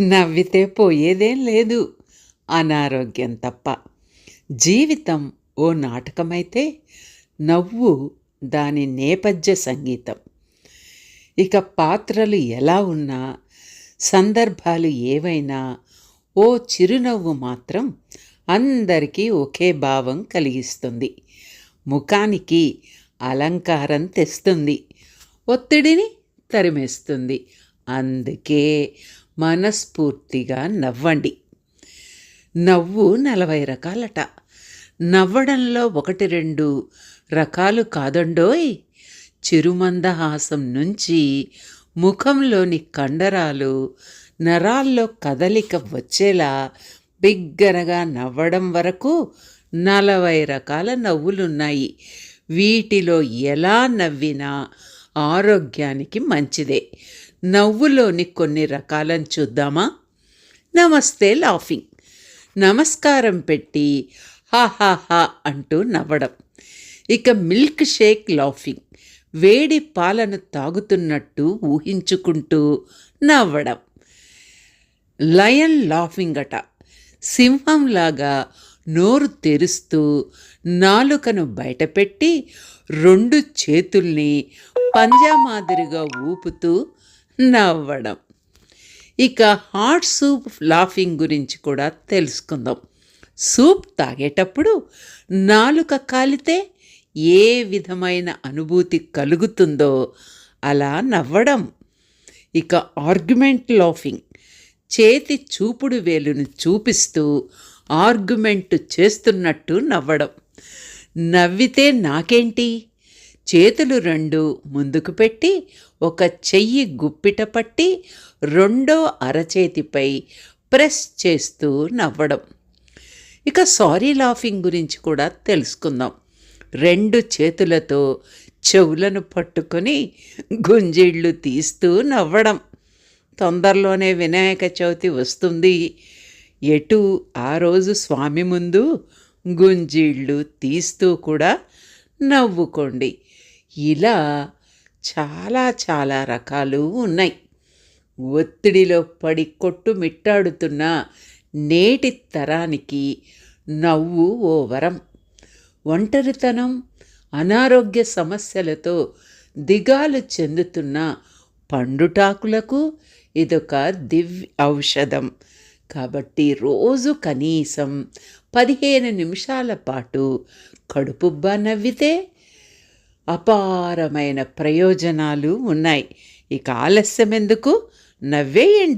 నవ్వితే పోయేదేం లేదు. అనారోగ్యం తప్ప. జీవితం ఓ నాటకమైతే నవ్వు దాని నేపథ్య సంగీతం. ఇక పాత్రలు ఎలా ఉన్నా సందర్భాలు ఏవైనా ఓ చిరునవ్వు మాత్రం అందరికీ ఒకే భావం కలిగిస్తుంది. ముఖానికి అలంకారం తెస్తుంది. ఒత్తిడిని తరిమేస్తుంది. అందుకే మనస్ఫూర్తిగా నవ్వండి. నవ్వు నలభై రకాలట. నవ్వడంలో ఒకటి రెండు రకాలు కాదండోయ్. చిరుమందహాసం నుంచి ముఖంలోని కండరాలు నరాల్లో కదలిక వచ్చేలా బిగ్గరగా నవ్వడం వరకు నలభై రకాల నవ్వులున్నాయి. వీటిలో ఎలా నవ్వినా ఆరోగ్యానికి మంచిదే. నవ్వులోని కొన్ని రకాలను చూద్దామా? నమస్తే లాఫింగ్. నమస్కారం పెట్టి హాహాహా అంటూ నవ్వడం. ఇక మిల్క్ షేక్ లాఫింగ్. వేడి పాలను తాగుతున్నట్టు ఊహించుకుంటూ నవ్వడం. లయన్ లాఫింగ్ అట. సింహంలాగా నోరు తెరుస్తూ నాలుకను బయటపెట్టి రెండు చేతుల్ని పంజా మాదిరిగా ఊపుతూ నవ్వడం. ఇక హాట్ సూప్ లాఫింగ్ గురించి కూడా తెలుసుకుందాం. సూప్ తాగేటప్పుడు నాలుక కాలితే ఏ విధమైన అనుభూతి కలుగుతుందో అలా నవ్వడం. ఇక ఆర్గ్యుమెంట్ లాఫింగ్. చేతి చూపుడు వేలును చూపిస్తూ ఆర్గ్యుమెంట్ చేస్తున్నట్టు నవ్వడం. నవ్వితే నాకేంటి? చేతులు రెండు ముందుకు పెట్టి ఒక చెయ్యి గుప్పిట పట్టి రెండో అరచేతిపై ప్రెస్ చేస్తూ నవ్వడం. ఇక సారీ లాఫింగ్ గురించి కూడా తెలుసుకుందాం. రెండు చేతులతో చెవులను పట్టుకొని గుంజిళ్ళు తీస్తూ నవ్వడం. తొందరలోనే వినాయక చవితి వస్తుంది. ఎటు ఆ రోజు స్వామి ముందు గుంజీళ్ళు తీస్తూ కూడా నవ్వుకోండి. ఇలా చాలా చాలా రకాలు ఉన్నాయి. ఒత్తిడిలో పడి కొట్టు మిట్టాడుతున్న నేటి తరానికి నవ్వు ఓ వరం. ఒంటరితనం అనారోగ్య సమస్యలతో దిగాలు చెందుతున్న పండుటాకులకు ఇదొక దివ్య ఔషధం. కాబట్టి రోజు కనీసం పదిహేను నిమిషాల పాటు కడుపుబ్బా నవ్వితే అపారమైన ప్రయోజనాలు ఉన్నాయి. ఇక ఆలస్యం ఎందుకు నవ్వేయండి.